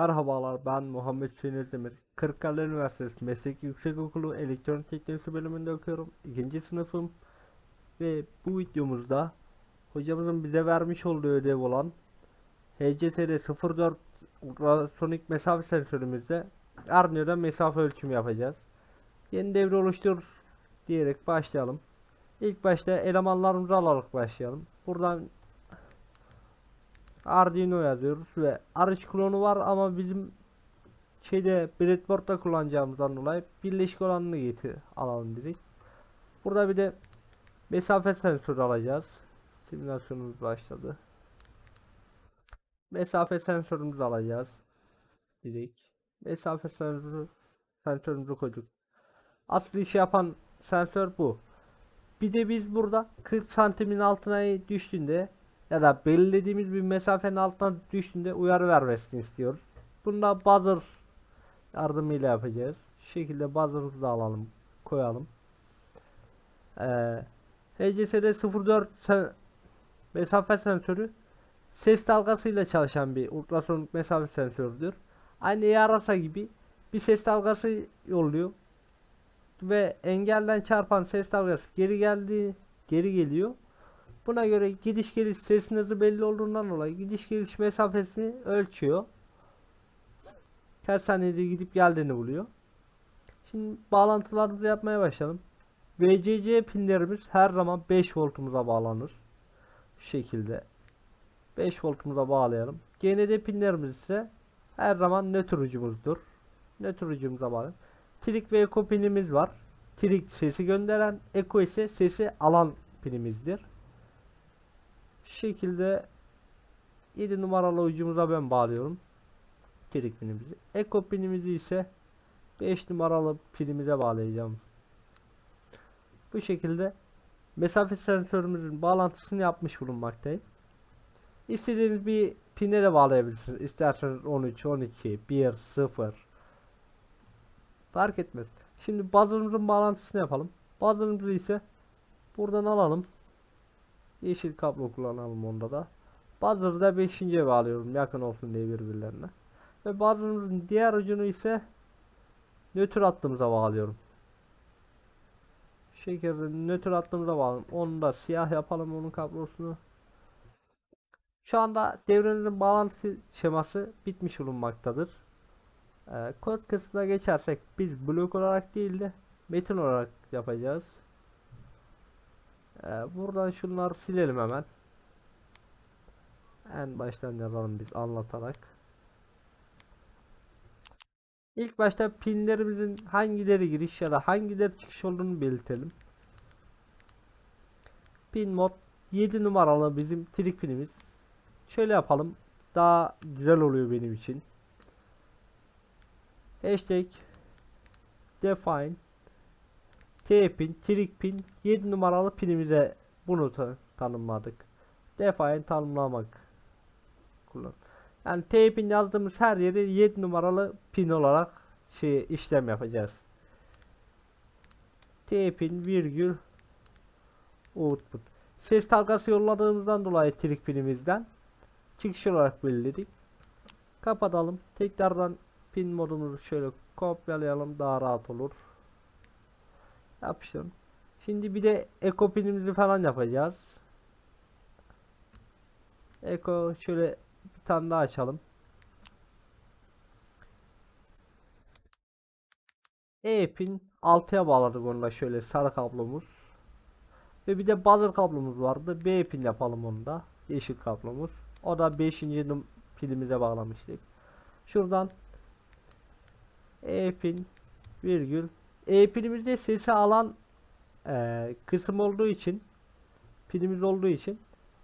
Merhabalar ben Muhammed Hüseyin Özdemir. Kırıkkale Üniversitesi Meslek Yüksekokulu Elektronik Teknolojisi bölümünde okuyorum. İkinci sınıfım. Ve bu videomuzda hocamızın bize vermiş olduğu ödev olan HCSD 04 ultrasonik mesafe sensörümüzde Arduino'da mesafe ölçümü yapacağız. Yeni devre oluştur diyerek başlayalım. İlk başta elemanlarımızı alarak başlayalım. Buradan Arduino yazıyoruz ve arış klonu var ama bizim şeyde breadboard'da kullanacağımızdan dolayı birleşik olanını getir alalım dedik. Burada bir de mesafe sensörü alacağız. Simülasyonumuz başladı. Mesafe sensörümüzü alacağız dedik. Mesafe sensörü sensörümüzü koyduk. Asıl işi yapan sensör bu. Bir de biz burada 40 santimin altına düştüğünde ya da belirlediğimiz bir mesafenin altına düştüğünde uyarı vermesini istiyoruz. Bunu da buzzer yardımıyla yapacağız. Şu şekilde buzzer'ımızı alalım, koyalım. Ee, HCSD 04 sen- mesafe sensörü ses dalgasıyla çalışan bir ultrasonik mesafe sensörüdür. Aynı yarasa gibi bir ses dalgası yolluyor ve engelden çarpan ses dalgası geri geldiği geri geliyor. Buna göre gidiş geliş sesin hızı belli olduğundan dolayı gidiş geliş mesafesini ölçüyor. Kaç saniyede gidip geldiğini buluyor. Şimdi bağlantılarımızı yapmaya başlayalım. VCC pinlerimiz her zaman 5 voltumuza bağlanır. Şu şekilde. 5 voltumuza bağlayalım. GND pinlerimiz ise her zaman nötr ucumuzdur. Nötr ucumuza bağlayalım. Trik ve eko pinimiz var. Trik sesi gönderen, eko ise sesi alan pinimizdir. Şekilde 7 numaralı ucumuza ben bağlıyorum. Trik pinimizi. Eko pinimizi ise 5 numaralı pinimize bağlayacağım. Bu şekilde mesafe sensörümüzün bağlantısını yapmış bulunmaktayım. İstediğiniz bir pine de bağlayabilirsiniz. İsterseniz 13, 12, 1, 0 fark etmez. Şimdi buzzer'ımızın bağlantısını yapalım. Buzzer'ımızı ise buradan alalım. Yeşil kablo kullanalım onda da. Buzzer'ı da 5.'ye bağlıyorum yakın olsun diye birbirlerine. Ve buzzer'ımızın diğer ucunu ise nötr hattımıza bağlıyorum. Şekilde nötr hattımıza bağlayalım. Onu da siyah yapalım onun kablosunu. Şu anda devrenin bağlantı şeması bitmiş bulunmaktadır. Ee, kod kısmına geçersek biz blok olarak değil de metin olarak yapacağız. Ee, buradan şunları silelim hemen. En baştan yapalım biz anlatarak. İlk başta pinlerimizin hangileri giriş ya da hangileri çıkış olduğunu belirtelim. Pin mod 7 numaralı bizim trik pinimiz. Şöyle yapalım. Daha güzel oluyor benim için. Hashtag define tpin trik pin 7 numaralı pinimize bunu ta- tanımladık. Define tanımlamak kullan. Yani tpin yazdığımız her yeri 7 numaralı pin olarak şey işlem yapacağız. tpin virgül output. Ses dalgası yolladığımızdan dolayı trik pinimizden çıkış olarak belirledik. Kapatalım. Tekrardan pin modumuzu şöyle kopyalayalım daha rahat olur. Yapıştırın. Şimdi bir de eko pinimizi falan yapacağız. Eko şöyle bir tane daha açalım. E pin 6'ya bağladık onunla şöyle sarı kablomuz. Ve bir de buzzer kablomuz vardı. B pin yapalım onu da. Yeşil kablomuz. O da 5. pilimize bağlamıştık. Şuradan e pin virgül e pinimizde sesi alan e, kısım olduğu için pinimiz olduğu için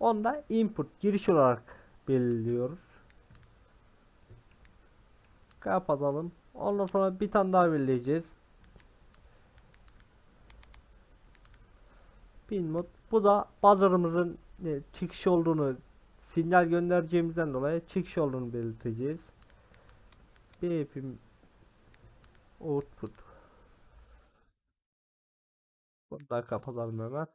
onda input giriş olarak belirliyoruz. Kapatalım. Ondan sonra bir tane daha belirleyeceğiz. Pin mod. Bu da buzzer'ımızın e, çıkış olduğunu sinyal göndereceğimizden dolayı çıkış olduğunu belirteceğiz. B pin output. Burada kapatalım hemen.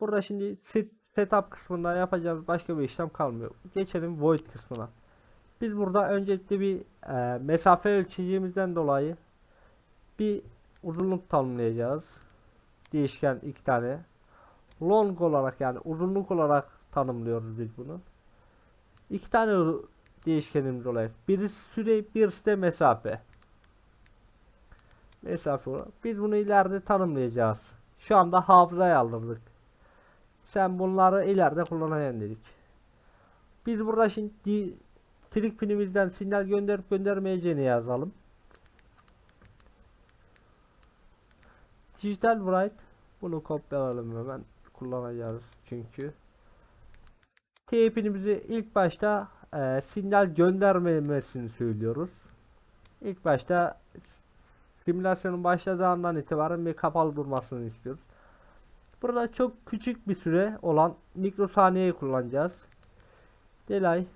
Burada şimdi set, setup kısmında yapacağımız başka bir işlem kalmıyor. Geçelim void kısmına. Biz burada öncelikle bir e, mesafe ölçeceğimizden dolayı bir uzunluk tanımlayacağız. Değişken iki tane. Long olarak yani uzunluk olarak tanımlıyoruz biz bunu. İki tane değişkenimiz olacak. Birisi süre, birisi de mesafe. Mesafe olarak. Biz bunu ileride tanımlayacağız. Şu anda hafızaya aldırdık. Sen bunları ileride kullanacaksın dedik. Biz burada şimdi di- trik pinimizden sinyal gönderip göndermeyeceğini yazalım. Dijital write bunu kopyalayalım hemen kullanacağız çünkü. T pinimizi ilk başta e, sinyal göndermemesini söylüyoruz. İlk başta simülasyonun başladığı andan itibaren bir kapalı durmasını istiyoruz. Burada çok küçük bir süre olan mikrosaniyeyi kullanacağız. Delay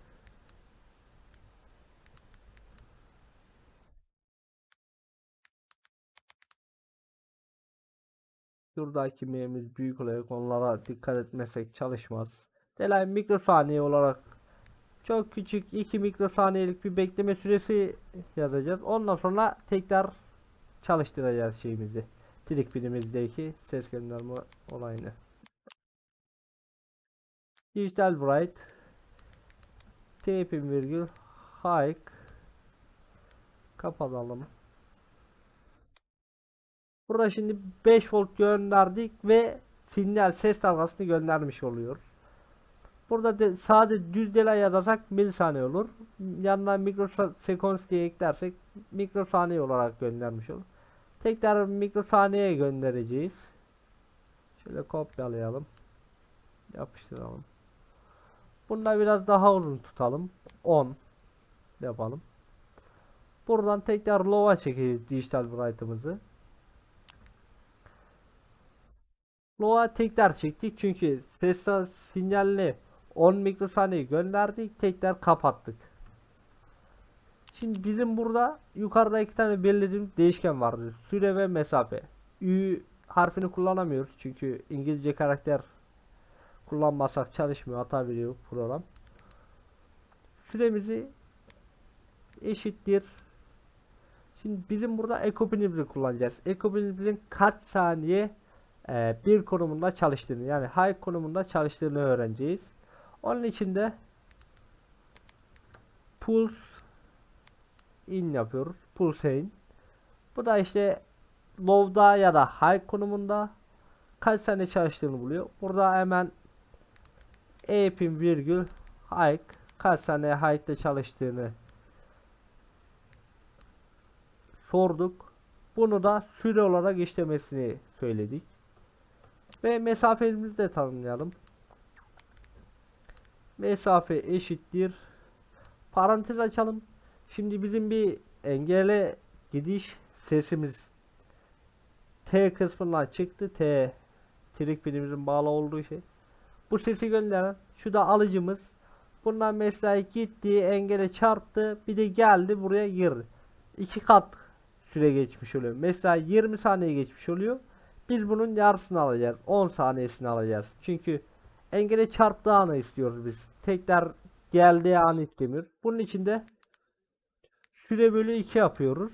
Şuradaki meyemiz büyük olarak onlara dikkat etmezsek çalışmaz. Delay mikrosaniye olarak çok küçük 2 mikrosaniyelik bir bekleme süresi yazacağız. Ondan sonra tekrar çalıştıracağız şeyimizi. Trik pinimizdeki ses gönderme olayını. Digital Bright Taping virgül Hike Kapatalım. Burada şimdi 5 volt gönderdik ve sinyal ses dalgasını göndermiş oluyor. Burada de, sadece düz delay yazarsak milisaniye olur. Yanına mikrosekans diye eklersek mikrosaniye olarak göndermiş olur. Tekrar mikrosaniyeye göndereceğiz. Şöyle kopyalayalım. Yapıştıralım. Bunda biraz daha uzun tutalım. 10 yapalım. Buradan tekrar low'a çekeceğiz dijital bright'ımızı. Low'a tekrar çektik çünkü ses sinyalini 10 mikrosaniye gönderdik tekrar kapattık. Şimdi bizim burada yukarıda iki tane belirlediğimiz değişken vardır. Süre ve mesafe. Ü harfini kullanamıyoruz çünkü İngilizce karakter kullanmasak çalışmıyor hata veriyor program. Süremizi eşittir. Şimdi bizim burada ekopinimizi kullanacağız. Ekopinimizin kaç saniye e, bir konumunda çalıştığını yani high konumunda çalıştığını öğreneceğiz. Onun için de pulse in yapıyoruz. Pulse in. Bu da işte low'da ya da high konumunda kaç saniye çalıştığını buluyor. Burada hemen e virgül high kaç saniye high'de çalıştığını sorduk. Bunu da süre olarak işlemesini söyledik. Ve mesafemizi de tanımlayalım. Mesafe eşittir. Parantez açalım. Şimdi bizim bir engele gidiş sesimiz T kısmından çıktı. T trik pilimizin bağlı olduğu şey. Bu sesi gönderen şu da alıcımız. Bundan mesela gitti engele çarptı bir de geldi buraya girdi. İki kat süre geçmiş oluyor. Mesela 20 saniye geçmiş oluyor. Biz bunun yarısını alacağız. 10 saniyesini alacağız. Çünkü engele çarptığı anı istiyoruz biz. Tekrar geldiği an istemiyoruz. Bunun için de süre bölü 2 yapıyoruz.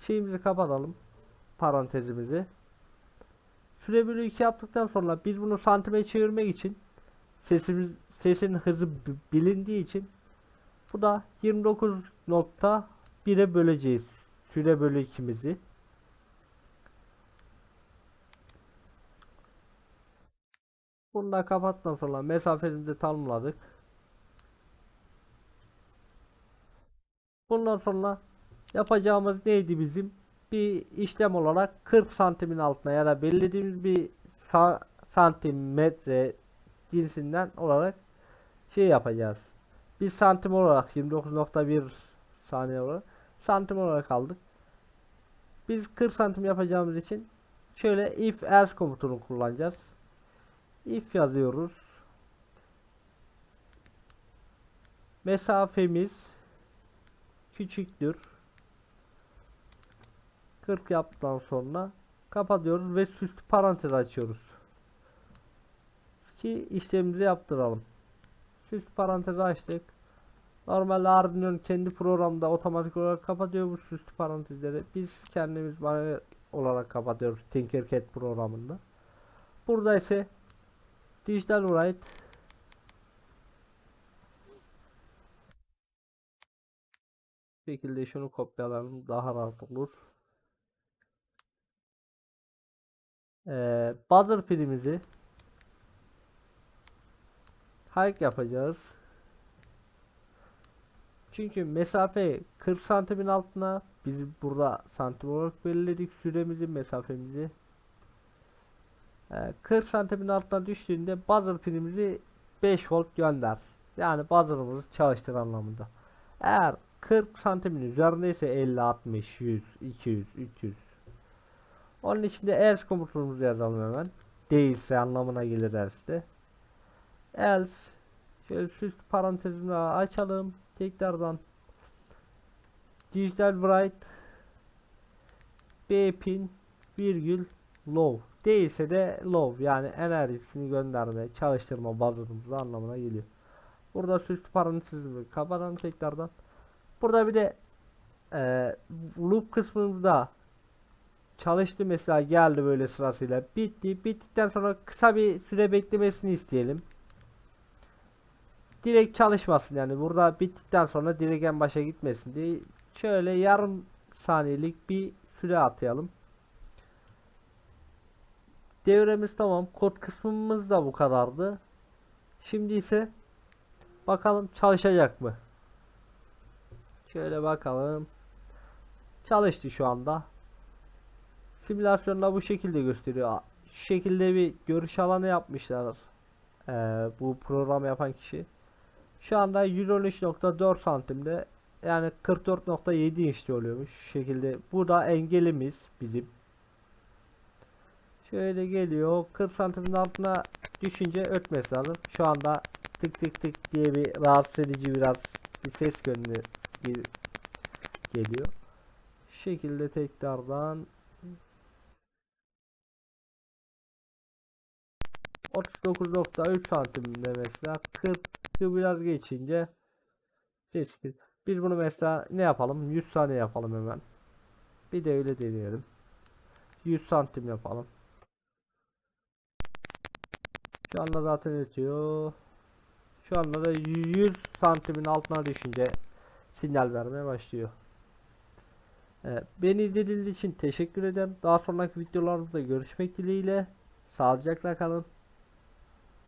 Şeyimizi kapatalım. Parantezimizi. Süre bölü 2 yaptıktan sonra biz bunu santime çevirmek için sesimiz sesin hızı bi- bilindiği için bu da 29.1'e böleceğiz. Süre bölü 2'mizi. Bunu da kapattıktan sonra mesafemizi tanımladık. Bundan sonra yapacağımız neydi bizim? Bir işlem olarak 40 santimin altına ya da belirlediğimiz bir sa santimetre cinsinden olarak şey yapacağız. Bir santim olarak 29.1 saniye olarak santim olarak aldık. Biz 40 santim yapacağımız için şöyle if else komutunu kullanacağız. If yazıyoruz. Mesafemiz küçüktür. 40 yaptıktan sonra kapatıyoruz ve süslü parantez açıyoruz. Ki işlemimizi yaptıralım. Süslü parantezi açtık. Normalde Arduino'nun kendi programında otomatik olarak kapatıyor bu süslü parantezleri. Biz kendimiz olarak kapatıyoruz Tinkercad programında. Burada ise Digital Write Şekilde şunu kopyalayalım daha rahat olur. Ee, buzzer pilimizi hike yapacağız. Çünkü mesafe 40 santimin altına biz burada santim olarak belirledik süremizi mesafemizi. Ee, 40 santimin altına düştüğünde buzzer pilimizi 5 volt gönder. Yani buzzer'ımızı çalıştır anlamında. Eğer 40 santimin üzerindeyse 50, 60, 100, 200, 300. Onun içinde else komutumuzu yazalım hemen. Değilse anlamına gelir else'de. Else şöyle süs parantezini açalım. Tekrardan digital write b pin virgül low değilse de low yani enerjisini gönderme çalıştırma buzzer'ımız anlamına geliyor. Burada süslü parantezimi kapatalım tekrardan. Burada bir de e, loop kısmında çalıştı mesela geldi böyle sırasıyla. Bitti. Bittikten sonra kısa bir süre beklemesini isteyelim. Direkt çalışmasın yani. Burada bittikten sonra direkt en başa gitmesin diye şöyle yarım saniyelik bir süre atayalım. Devremiz tamam. Kod kısmımız da bu kadardı. Şimdi ise bakalım çalışacak mı şöyle bakalım. Çalıştı şu anda. Simülasyonda bu şekilde gösteriyor. Şu şekilde bir görüş alanı yapmışlar ee, bu program yapan kişi. Şu anda 113.4 santimde yani 44.7 inçli oluyormuş şu şekilde. Bu da engelimiz bizim. Şöyle geliyor 40 santimin altına düşünce ötmesi lazım. Şu anda tık tık tık diye bir rahatsız edici biraz bir ses gönder bir geliyor şekilde tekrardan 39.3 santimde mesela 40'ı biraz geçince riskli. Biz bunu mesela ne yapalım? 100 saniye yapalım hemen. Bir de öyle deneyelim. 100 santim yapalım. Şu anda zaten ötüyor. Şu anda da 100 santimin altına düşünce sinyal vermeye başlıyor. Beni izlediğiniz için teşekkür ederim. Daha sonraki videolarımızda görüşmek dileğiyle. Sağlıcakla kalın.